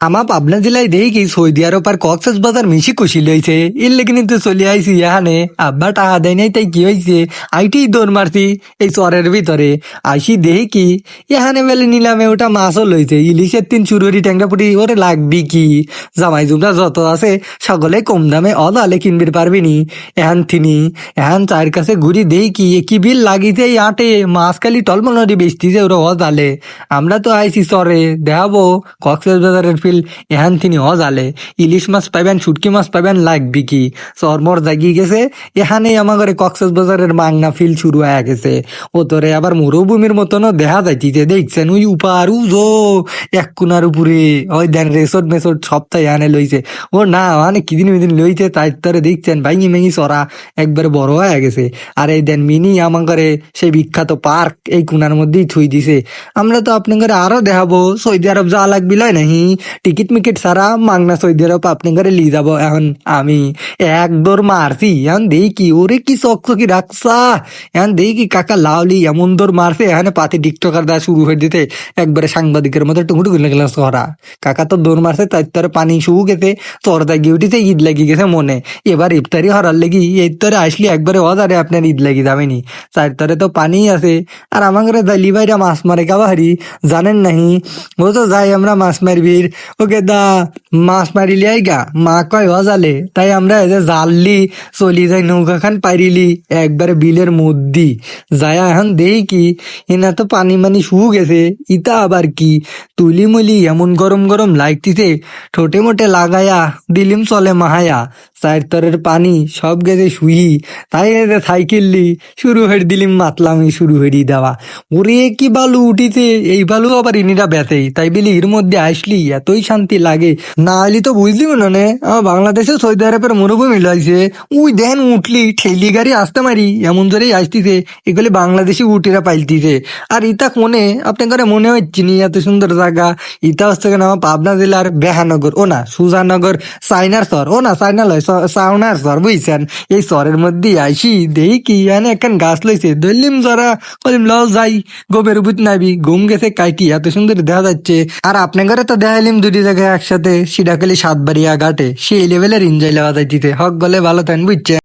আমার পাবনা জেলায় দেখি সৌদি আরব আর কক্সেস বাজার মিশি খুশি লইছে এর লেগে কিন্তু চলে আইছি এখানে আব্বা টাকা দেয় নাই তাই কি হয়েছে আইটি দৌড় মারছি এই চরের ভিতরে আইসি দেখি এখানে বেলে নিলামে ওটা মাছও লইছে ইলিশের তিন চুরুরি ট্যাংরা পুটি ওরে লাগবি কি জামাই জুমরা যত আছে সকলে কম দামে অদালে কিনবির পারবি নি এহান থিনি এহান চার কাছে ঘুরি দেই কি বিল লাগিছে এই আটে মাছ খালি টলমলরি বেচতিছে ওরা অদালে আমরা তো আইছি চরে দেখাবো কক্সেস বাজারের ফিল এহান থিনি অজালে, ইলিশ মাছ পাইবেন, শুটকি মাছ পাইবেন লাগবি কি চরমর জাগি গেছে এখানেই আমার কক্সেস বাজারের মাংনা ফিল শুরু হয়ে গেছে। ও তোরে আবার মরুভূমির মতনও দেখা যাইতিছে দেখছেন ওই উপার উজো এক কোনার উপরে ওই দেন রেসর্ট মেসর্ট সপ্তাহে আনে লইছে ও না মানে কিদিন মিদিন লইছে তাই তোরে দেখছেন ভাঙি ভেঙি চড়া একবারে বড় হয়ে গেছে। আর এই দেন মিনি ঘরে সেই বিখ্যাত পার্ক এই কোনার মধ্যেই থুই দিছে। আমরা তো আপনার ঘরে আরও দেখাবো সৌদি আরব যাওয়া লাগবি লয় নাহি? টিকিট মিকিট সারা মাংনা সৌদি আরব আপনার ঘরে লিয়ে যাব এখন। আমি এক দৌড় মারছি এখন কি ওরে কি চকচকি রাখছা এখন কি কাকা লাউলি এমন দৌড় মারছে এখানে পাতি টিকটকার দেওয়া শুরু হয়ে দিতে একবারে সাংবাদিকের মতো টুকুটু গুলে গেল সরা কাকা তো দৌড় মারছে তাই তোর পানি শুকু গেছে চরদা গিয়ে উঠেছে ঈদ লাগি গেছে মনে। এবার ইফতারি হরার লেগি এই তরে আসলে একবারে অদারে আপনার ঈদ লাগি যাবেনি চার তরে তো পানি আছে আর আমার দালি ভাইরা মাছ মারে কাবাহারি জানেন নাহি। ও তো যাই আমরা মাছ মারবির ওকে দা, মাছ মারিলি আইগা? মা কয় জালে তাই আমরা যে জাললি, চলি যাই নৌকা খান পারিলি একবারে বিলের মধ্যে। যায় এখন দেই কি এনা তো পানি মানি শুয়ে গেছে, ইতা আবার কি? তুলি মুলি এমন গরম গরম লাগতিছে ঠোঁটে মোটে লাগায়া দিলিম চলে মাহায়া। চার তরের পানি সব গেছে শুই তাই এতে সাইকেললি শুরু হয়ে দিলিম মাতলামি, শুরু হয়ে দেওয়া। ওরে কি বালু উঠিছে, এই বালু আবার ইনিরা বেতেই তাই বলি এর মধ্যে আসলি, এতই শান্তি লাগে। না আইলি তো বুঝলি মনে আমার বাংলাদেশে সৌদি আরবের মরুভূমি লাগছে উই দেন উঠলি ঠেলি গাড়ি আসতে মারি, এমন জোরেই আসতিছে, এগুলি বাংলাদেশি উটিরা পাইলতিছে। আর ইতা কোনে, আপনার মনে হচ্ছে নি এত সুন্দর জায়গা ইতা হচ্ছে আমার পাবনা জেলার বেহানগর। ও না, সুজানগর সাইনার সর ও না সাইনা লয় সাউনার সর বুঝছেন? এই সরের মধ্যে আইসি দেই কি এনে একখান গাছ লইছে। ধরলিম জরা কলিম লও যাই, গোবের বুত নাবি, ঘুম গেছে কাইটি, এত সুন্দর দেখা যাচ্ছে। আর আপনার ঘরে তো দেখাইলিম দুটি জায়গায় একসাথে সিডাখালি সাতবাড়িয়া ঘাটে। সেই লেভেলের এনজয় লেওয়া যাইতিতে হক গলে ভালো থাকেন, বুঝছেন?